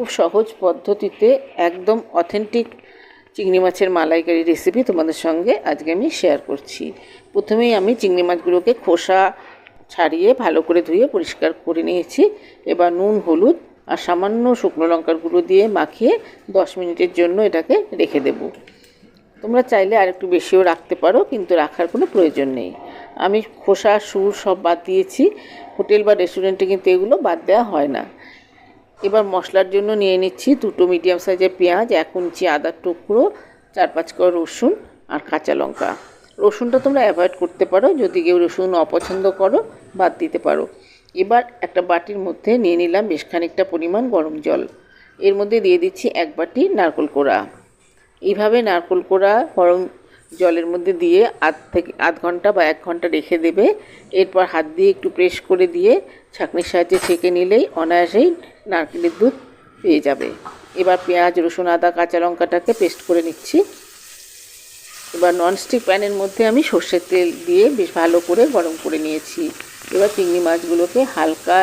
খুব সহজ পদ্ধতিতে একদম অথেন্টিক চিংড়ি মাছের মালাইকারি রেসিপি তোমাদের সঙ্গে আজকে আমি শেয়ার করছি। প্রথমেই আমি চিংড়ি মাছগুলোকে খোসা ছাড়িয়ে ভালো করে ধুয়ে পরিষ্কার করে নিয়েছি। এবার নুন, হলুদ আর সামান্য শুকনো লঙ্কার গুঁড়ো দিয়ে মাখিয়ে দশ মিনিটের জন্য এটাকে রেখে দেবো। তোমরা চাইলে আর একটু বেশিও রাখতে পারো, কিন্তু রাখার কোনো প্রয়োজন নেই। আমি খোসা, সুর সব বাদ দিয়েছি। হোটেল বা রেস্টুরেন্টে কিন্তু এগুলো বাদ দেওয়া হয় না। এবার মশলার জন্য নিয়ে নিচ্ছি দুটো মিডিয়াম সাইজের পেঁয়াজ, এক ইঞ্চি আদার টুকরো, চার পাঁচ কর রসুন আর কাঁচা লঙ্কা। রসুনটা তোমরা অ্যাভয়েড করতে পারো, যদি কেউ রসুন অপছন্দ করো, বাদ দিতে পারো। এবার একটা বাটির মধ্যে নিয়ে নিলাম বেশ খানিকটা পরিমাণ গরম জল। এর মধ্যে দিয়ে দিচ্ছি এক বাটি নারকোল কোড়া। এইভাবে নারকোল কোড়া গরম জলের মধ্যে দিয়ে আধ থেকে, আধ ঘণ্টা বা এক ঘণ্টা রেখে দেবে। এরপর হাত দিয়ে একটু প্রেস করে দিয়ে ছাঁকনির সাহায্যে ছেঁকে নিলেই অনায়াসেই নারকেলের দুধ পেয়ে যাবে। এবার পেঁয়াজ, রসুন, আদা, কাঁচা লঙ্কাটাকে পেস্ট করে নিচ্ছি। এবার ননস্টিক প্যানের মধ্যে আমি সর্ষের তেল দিয়ে বেশ ভালো করে গরম করে নিয়েছি। এবার চিংড়ি মাছগুলোকে হালকা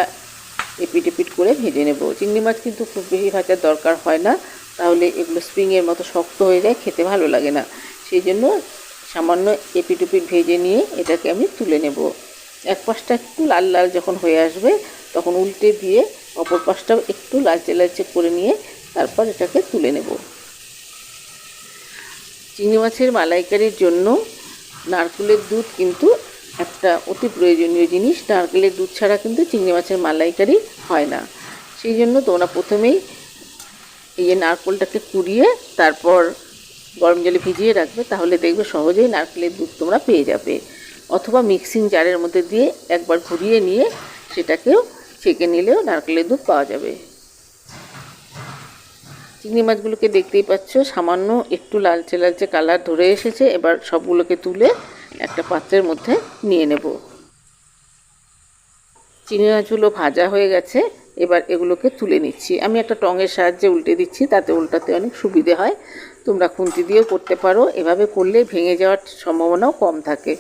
এপিট এপিট করে ভেজে নেব। চিংড়ি মাছ কিন্তু খুব বেশি ভাজার দরকার হয় না। তাহলে এগুলো স্প্রিংয়ের মতো শক্ত হয়ে যায়, খেতে ভালো লাগে না। সেই জন্য সামান্য এপিট উপিট ভেজে নিয়ে এটাকে আমি তুলে নেব। এক পাশটা একটু লাল লাল যখন হয়ে আসবে, তখন উল্টে দিয়ে অপর পাশটাও একটু লালচে লালচে করে নিয়ে তারপর এটাকে তুলে নেব। চিংড়ি মাছের মালাইকারির জন্য নারকেলের দুধ কিন্তু একটা অতি প্রয়োজনীয় জিনিস। নারকেলের দুধ ছাড়া কিন্তু চিংড়ি মাছের মালাইকারি হয় না। সেই জন্য তোমরা প্রথমেই এই যে নারকেলটাকে কুড়িয়ে তারপর গরম জলে ভিজিয়ে রাখবে, তাহলে দেখবে সহজেই নারকেলের দুধ তোমরা পেয়ে যাবে। অথবা মিক্সিং জারের মধ্যে দিয়ে একবার ঘুরিয়ে নিয়ে সেটাকেও ছেঁকে নিলেও নারকেলের দুধ পাওয়া যাবে। চিংড়ি মাছগুলোকে দেখতেই পাচ্ছ, সামান্য একটু লালচে লালচে কালার ধরে এসেছে। এবার সবগুলোকে তুলে একটা পাত্রের মধ্যে নিয়ে নেব। চিংড়ি মাছগুলো ভাজা হয়ে গেছে, এবার এগুলোকে তুলে নিচ্ছি। আমি একটা টঙের সাহায্যে উল্টে দিচ্ছি, তাতে উল্টাতে অনেক সুবিধে হয়। তোমরা খুন্তি দিয়েও করতে পারো, এভাবে করলে ভেঙে যাওয়ার সম্ভাবনাও কম থাকে।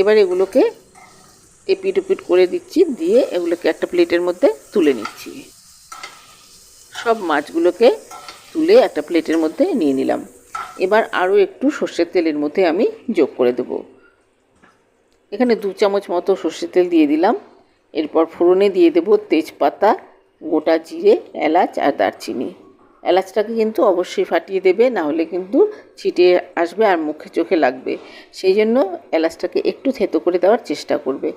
এবার এগুলোকে এপিট উপিট করে দিচ্ছি, দিয়ে এগুলোকে একটা প্লেটের মধ্যে তুলে নিচ্ছি। সব মাছগুলোকে তুলে একটা প্লেটের মধ্যে নিয়ে নিলাম। এবার আরও একটু সর্ষের তেলের মধ্যে আমি যোগ করে দেব। এখানে দু চামচ মতো সর্ষের তেল দিয়ে দিলাম। এরপর ফোড়নে দিয়ে দেব তেজপাতা, গোটা জিরে, এলাচ আর দারচিনি। এলাচটাকে কিন্তু অবশ্যই ফাটিয়ে দেবে না হলে কিন্তু ছিটে আসবে আর মুখে চোখে লাগবে। সেই জন্য এলাচটাকে একটু থেতো করে দেওয়ার চেষ্টা করবে।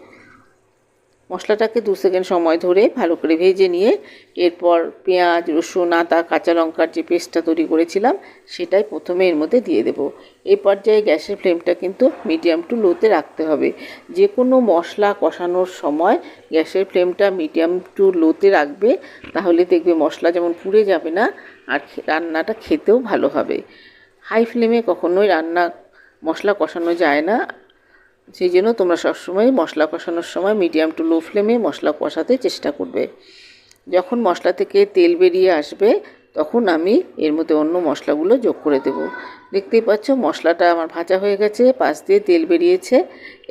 মশলাটাকে দু সেকেন্ড সময় ধরে ভালো করে ভেজে নিয়ে এরপর পেঁয়াজ, রসুন, আদা, কাঁচা লঙ্কার যে পেস্টটা তৈরি করেছিলাম, সেটাই প্রথমে এর মধ্যে দিয়ে দেব। এই পর্যায়ে গ্যাসের ফ্লেমটা কিন্তু মিডিয়াম টু লোতে রাখতে হবে। যে কোনো মশলা কষানোর সময় গ্যাসের ফ্লেমটা মিডিয়াম টু লোতে রাখবে, তাহলে দেখবে মশলা যেমন পুড়ে যাবে না আর রান্নাটা খেতেও ভালো হবে। হাই ফ্লেমে কখনোই রান্না মশলা কষানো যায় না। সেই জন্য তোমরা সবসময় মশলা কষানোর সময় মিডিয়াম টু লো ফ্লেমে মশলা কষাতে চেষ্টা করবে। যখন মশলা থেকে তেল বেরিয়ে আসবে তখন আমি এর মধ্যে অন্য মশলাগুলো যোগ করে দেব। দেখতেই পাচ্ছ মশলাটা আমার ভাজা হয়ে গেছে, পাশ দিয়ে তেল বেরিয়েছে।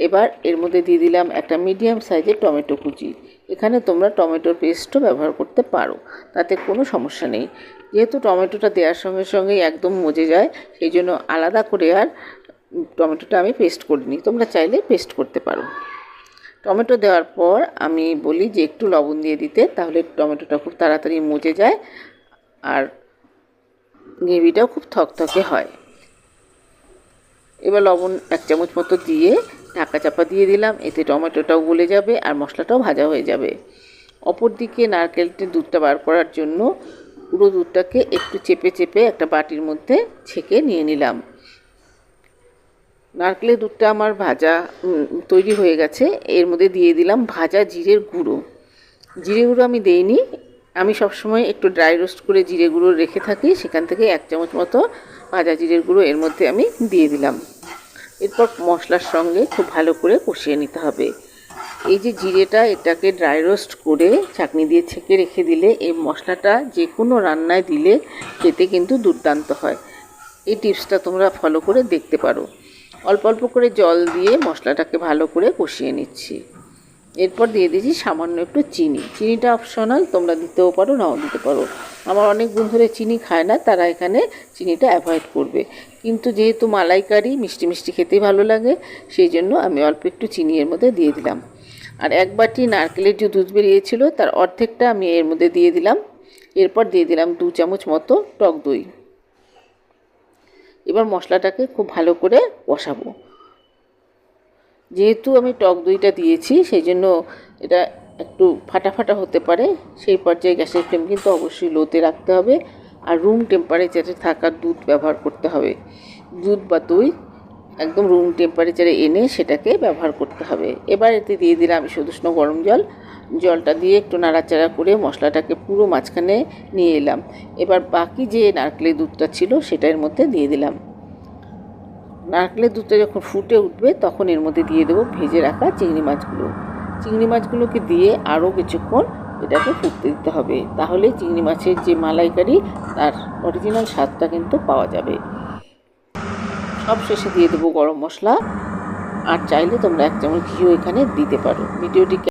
এবার এর মধ্যে দিয়ে দিলাম একটা মিডিয়াম সাইজের টমেটো কুচি। এখানে তোমরা টমেটোর পেস্টও ব্যবহার করতে পারো, তাতে কোনো সমস্যা নেই। যেহেতু টমেটোটা দেওয়ার সঙ্গে সঙ্গেই একদম মজে যায়, সেই জন্য আলাদা করে আর টমেটোটা আমি পেস্ট করিনি, তোমরা চাইলে পেস্ট করতে পারো। টমেটো দেওয়ার পর আমি বলি যে একটু লবণ দিয়ে দিতে, তাহলে টমেটোটা খুব তাড়াতাড়ি মজে যায়। আর গ্রেভিটাও খুব থকথকে হয়। এবার লবণ এক চামচ মতো দিয়ে ঢাকা চাপা দিয়ে দিলাম, এতে টমেটোটাও গলে যাবে আর মশলাটাও ভাজা হয়ে যাবে। অপর দিকে নারকেলটির দুধটা বার করার জন্য পুরো দুধটাকে একটু চেপে চেপে একটা বাটির মধ্যে ছেঁকে নিয়ে নিলাম। নারকেলের দুধটা আমার ভাজা তৈরি হয়ে গেছে। এর মধ্যে দিয়ে দিলাম ভাজা জিরের গুঁড়ো। জিরে গুঁড়ো আমি দেইনি আমি সবসময় একটু ড্রাই রোস্ট করে জিরে গুঁড়ো রেখে থাকি, সেখান থেকে এক চামচ মতো ভাজা জিরের গুঁড়ো এর মধ্যে আমি দিয়ে দিলাম। এরপর মশলার সঙ্গে খুব ভালো করে কষিয়ে নিতে হবে। এই যে জিরেটা এটাকে ড্রাই রোস্ট করে চাটনি দিয়ে ছেঁকে রেখে দিলে এই মশলাটা যে কোনো রান্নায় দিলে খেতে কিন্তু দুর্দান্ত হয়। এই টিপসটা তোমরা ফলো করে দেখতে পারো। অল্প অল্প করে জল দিয়ে মশলাটাকে ভালো করে কষিয়ে নিচ্ছি। এরপর দিয়ে দিয়েছি সামান্য একটু চিনি। চিনিটা অপশনাল তোমরা দিতেও পারো, নাও দিতে পারো। আমার অনেক বন্ধুরা চিনি খায় না, তারা এখানে চিনিটা অ্যাভয়েড করবে। কিন্তু যেহেতু মালাইকারি, মিষ্টি মিষ্টি খেতে ভালো লাগে, সেই জন্য আমি অল্প একটু চিনি এর মধ্যে দিয়ে দিলাম। আর এক বাটি নারকেলের যে দুধ বেরিয়েছিল, তার অর্ধেকটা আমি এর মধ্যে দিয়ে দিলাম। এরপর দিয়ে দিলাম দু চামচ মতো টক দই। এবার মশলাটাকে খুব ভালো করে কষাবো। যেহেতু আমি টক দইটা দিয়েছি সেই জন্য এটা একটু ফাটা ফাটা হতে পারে। সেই পর্যায়ে গ্যাসের ফ্লেম কিন্তু অবশ্যই লোতে রাখতে হবে আর রুম টেম্পারেচারে থাকা দুধ ব্যবহার করতে হবে। দুধ বা দই একদম রুম টেম্পারেচারে এনে সেটাকে ব্যবহার করতে হবে। এবার এতে দিয়ে দিলাম আমি সুদুষ্ণ গরম জল। জলটা দিয়ে একটু নাড়াচাড়া করে মশলাটাকে পুরো মাঝখানে নিয়ে এলাম। এবার বাকি যে নারকেলের দুধটা ছিল, সেটার মধ্যে দিয়ে দিলাম। নারকেলের দুধটা যখন ফুটে উঠবে, তখন এর মধ্যে দিয়ে দেবো ভেজে রাখা চিংড়ি মাছগুলো। চিংড়ি মাছগুলোকে দিয়ে আরও কিছুক্ষণ এটাকে ফুটতে দিতে হবে। তাহলে চিংড়ি মাছের যে মালাইকারি, তার অরিজিনাল স্বাদটা কিন্তু পাওয়া যাবে। সব শেষে দিয়ে দেবো গরম মশলা। আর চাইলে তোমরা এক চামচ ঘিও এখানে দিতে পারো। ভিডিওটি